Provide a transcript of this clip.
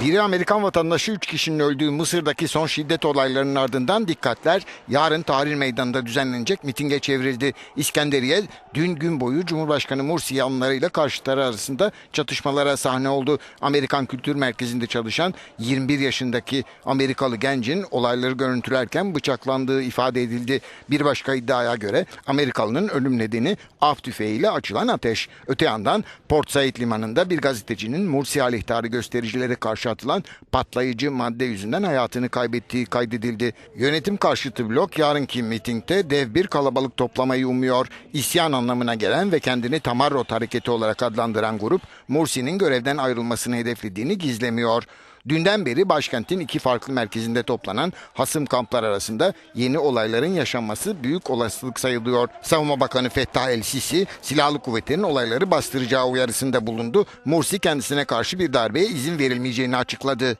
Biri Amerikan vatandaşı 3 kişinin öldüğü Mısır'daki son şiddet olaylarının ardından dikkatler yarın Tahrir Meydanı'nda düzenlenecek mitinge çevrildi. İskenderiye dün gün boyu Cumhurbaşkanı Mursi yanlarıyla karşıtları arasında çatışmalara sahne oldu. Amerikan Kültür Merkezi'nde çalışan 21 yaşındaki Amerikalı gencin olayları görüntülerken bıçaklandığı ifade edildi. Bir başka iddiaya göre Amerikalının ölüm nedeni av tüfeğiyle açılan ateş. Öte yandan Port Said Limanı'nda bir gazetecinin Mursi aleyhtarı göstericilere karşı atılan patlayıcı madde yüzünden hayatını kaybettiği kaydedildi. Yönetim karşıtı blok yarınki mitingde dev bir kalabalık toplamayı umuyor. İsyan anlamına gelen ve kendini Tamarrot hareketi olarak adlandıran grup Mursi'nin görevden ayrılmasını hedeflediğini gizlemiyor. Dünden beri başkentin iki farklı merkezinde toplanan hasım kamplar arasında yeni olayların yaşanması büyük olasılık sayılıyor. Savunma Bakanı Fettah El Sisi silahlı kuvvetlerin olayları bastıracağı uyarısında bulundu. Mursi kendisine karşı bir darbeye izin verilmeyeceğini açıkladı.